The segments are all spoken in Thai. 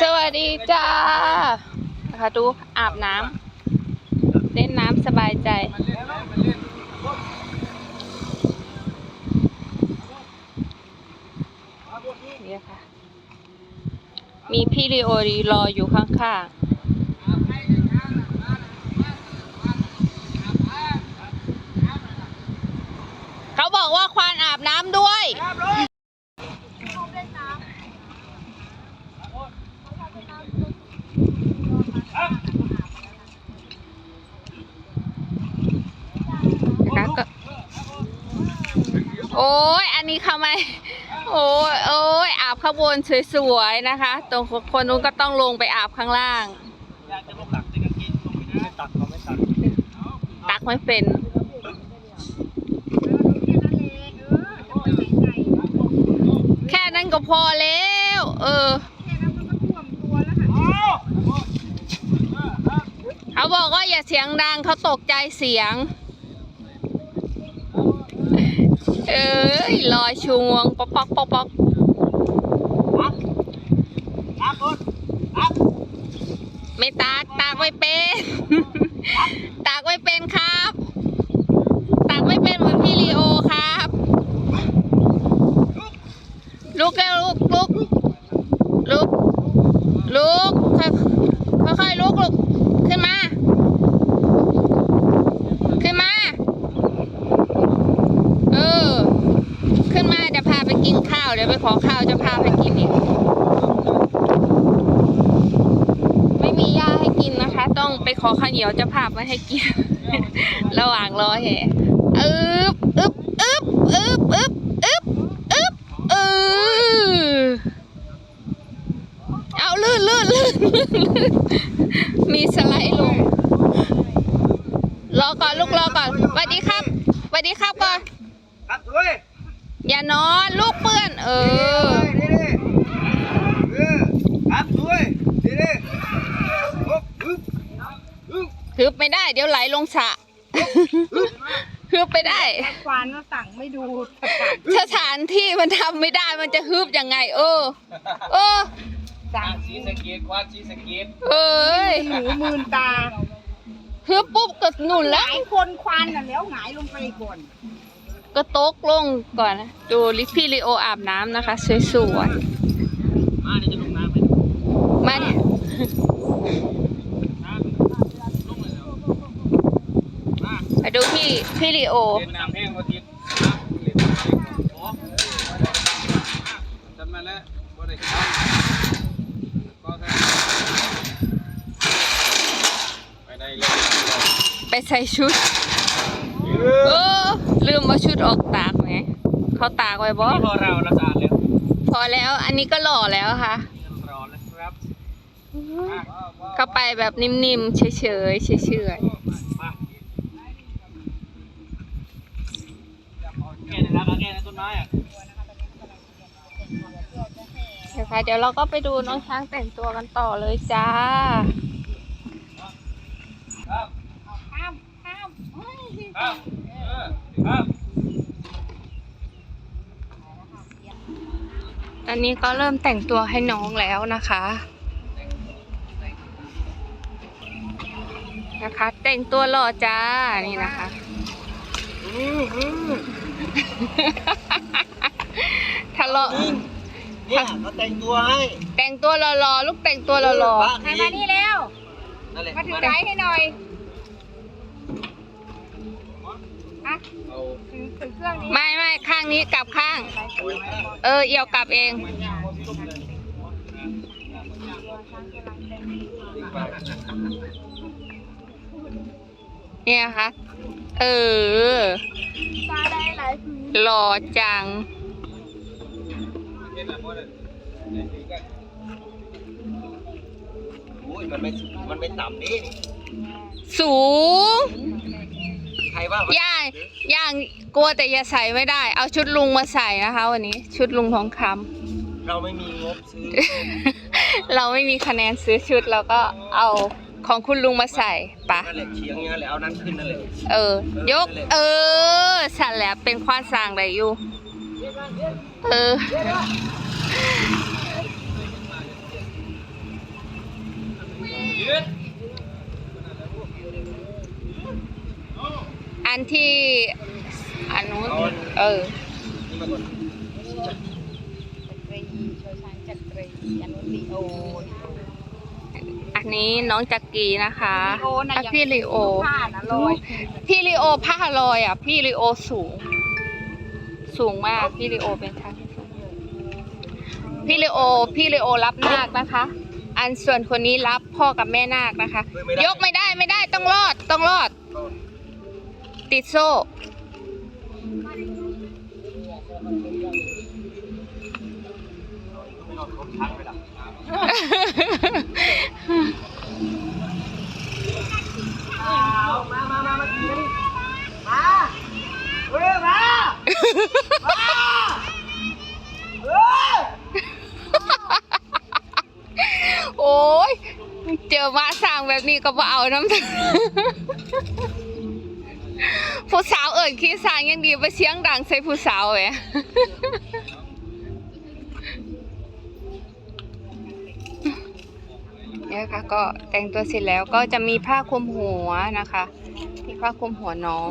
สวัสดีจ้านะคะดูอาบน้ำเล่นน้ำสบายใจ นี่ค่ะ มีพี่ลีโอรีรออยู่ข้างๆเขาบอกว่าควานอาบน้ำด้วย โอ้ยอันนี้ทำไมโอ้ยโอ้ยอาบข้างบนสวยๆนะคะ ตรงคนนู้นก็ต้องลงไปอาบข้างล่าง อยากจะลงตักในกางเกงลงไม่ได้ตักเขาไม่ตักตักไม่เป็นแค่นั้นก็พอแล้ว เออ เขาบอกว่าอย่าเสียงดังเขาตกใจเสียง เอ้ยลอยชูงวงป๊อกป๊อกป๊อกป๊อกตักรถตักไม่ตากตากไม่เป็น ตากไม่เป็นครับ ตากไม่เป็นเหมือนพี่ลีโอครับลุกแล้วลุกลุกลุกลุกค่อยค่อยๆลุกลุกขึ้นมา ขึ้นมา เออ ขึ้นมาจะพาไปกินข้าว เดี๋ยวไปขอ ข้าวจะพาไปกินอีกไม่มีหญ้าให้กินนะคะ ต้องไปขอข้าวเหนียวเจะภาพมาให้กิน ระหว่างรอแห่อึบอึบอึบอึบอึบอึบอึบเออเอาลื่นลื่นลื่นลื่นมีสไลด์ลงรอก่อนลูกรอก่อนสวัสดีครับสวัสดีครับก่อนตักด้วยอย่านอนลูกเปื้อน เออ ดีดีเออตักด้วยดีดี ฮึบไม่ได้ เดี๋ยวไหลลงสระฮึบไปได้ ควานก็สั่งไม่ดูสถานที่มันทำไม่ได้มันจะฮึบยังไง เออ เออ สั่งชีสเกตควาชีสเกตเอ้ยหูมืนตาฮึบปุ๊บก็หนุนหแล้ว ลายคนควานน่ะแล้วหงายลงไปก่อน ก็ตกลงก่อนนะดูลิพี่ลีโออาบน้ำนะคะ สวยมาเดี๋ยวจะลงน้ำ มาเนี่ยน้ำลงเลยแล้วมามาดูพี่พี่ลีโอเล่นน้ำแห้งพอดีน้ำเล่นน้ำแห้งโอ้จำมาแล้วว่าได้ข้าวก็ได้ไปได้เลยไปใส่ชุดเออลืมว่าชุดออกตากไหมเขาตากไว้บ่พอเราละสะอาดแล้ว พอแล้วอันนี้ก็หล่อแล้วค่ะรอแล้วครับ ก็ไปแบบนิ่มๆเฉยๆเฉยมาแกเนี่ยนะแกในต้นไม้อะๆนะคะเดี๋ยวเราก็ไปดูน้องช้างแต่งตัวกันต่อเลยจ้า ครับข้ามข้ามเฮ้ยครับเออครับตอนนี้ก็เริ่มแต่งตัวให้น้องแล้วนะคะ นะคะ แต่งตัวหล่อจ้า นี่นะคะทะเลาะเนี่ยเขาแต่งตัวให้ แต่งตัวหล่อๆลูกแต่งตัวหล่อใครมานี่แล้วนั่นแหละมาถือไม้ให้หน่อยอะเอาถือถือเครื่องนี้ๆไม่ไม่ข้างนี้กลับข้าง เออเอี่ยวกลับเอง เนี่ยค่ะเออตาได้หลายผืนหล่อจังโอ้ยมันไม่มันไม่ต่ำนี่สูง ใครว่าย่างย่างกลัวแต่อย่าใส่ไม่ได้ เอาชุดลุงมาใส่นะคะ วันนี้ ชุดลุงทองคำเราไม่มีงบซื้อ เราไม่มีคะแนนซื้อชุดเราก็เอา ของคุณลุงมาใส่ปะนั่นแหละเฉียงเงี้ยแหละเอานั้นขึ้นนั่นแหละเออ ยก เออสั่นแล้วเป็นควานสร้างไรอยู่ เอออันที่ อันนู้นเออจักรีชอช้างจักรีอนุติโอ อันนี้น้องจักรีนะคะลีโอนะอะยังพี่ลีโอ ผ้านะลอยพี่ลีโอผ้าลอยอะ พี่ลีโอสูง สูงมาก พี่ลีโอเป็นช้างที่สูงพี่ลีโอ พี่ลีโอรับนาคนะคะ อันส่วนคนนี้รับพ่อกับแม่นาคนะคะ ยกไม่ได้ไม่ได้ต้องรอดต้องรอด ติดโซ่ มามามามากินกันดิมาเฮ้ยมา มาเฮ้ย โอ้ย เจอมาสั่งแบบนี้ก็บ่เอาน้ำผู้สาวเอ่ยขี้สางยังดีไปเสียงดังใส่ผู้สาวแหมเนี่ยค่ะก็แต่งตัวเสร็จแล้วก็จะมีผ้าคลุมหัวนะคะ มีผ้าคลุมหัวน้อง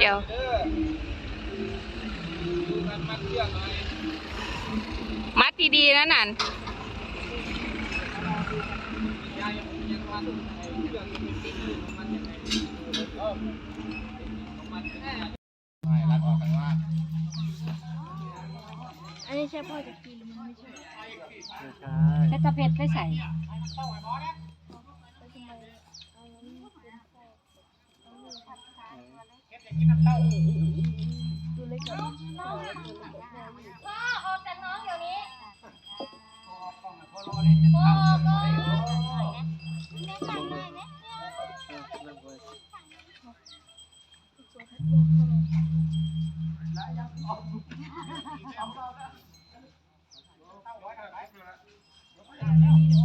เดี๋ยวมัดดีๆนะนันอันนี้ใช่พ่อจักรีหรือมันไม่ใช่ใช่แล้วจะเผ็ดไม่ใส่ กินน้ำเต้าหู้ตัวเล็กตัวเล็พ่อออกจากน้องเดี๋ยวนี้พ่อพ่อพ่อรอเล่นจะเข้าแม่สั่งหน่อยไหมแล้วยังออกเอาเข้าแล้วเอาไว้ได้ไหมเดี๋ยวก็ยังแล้ว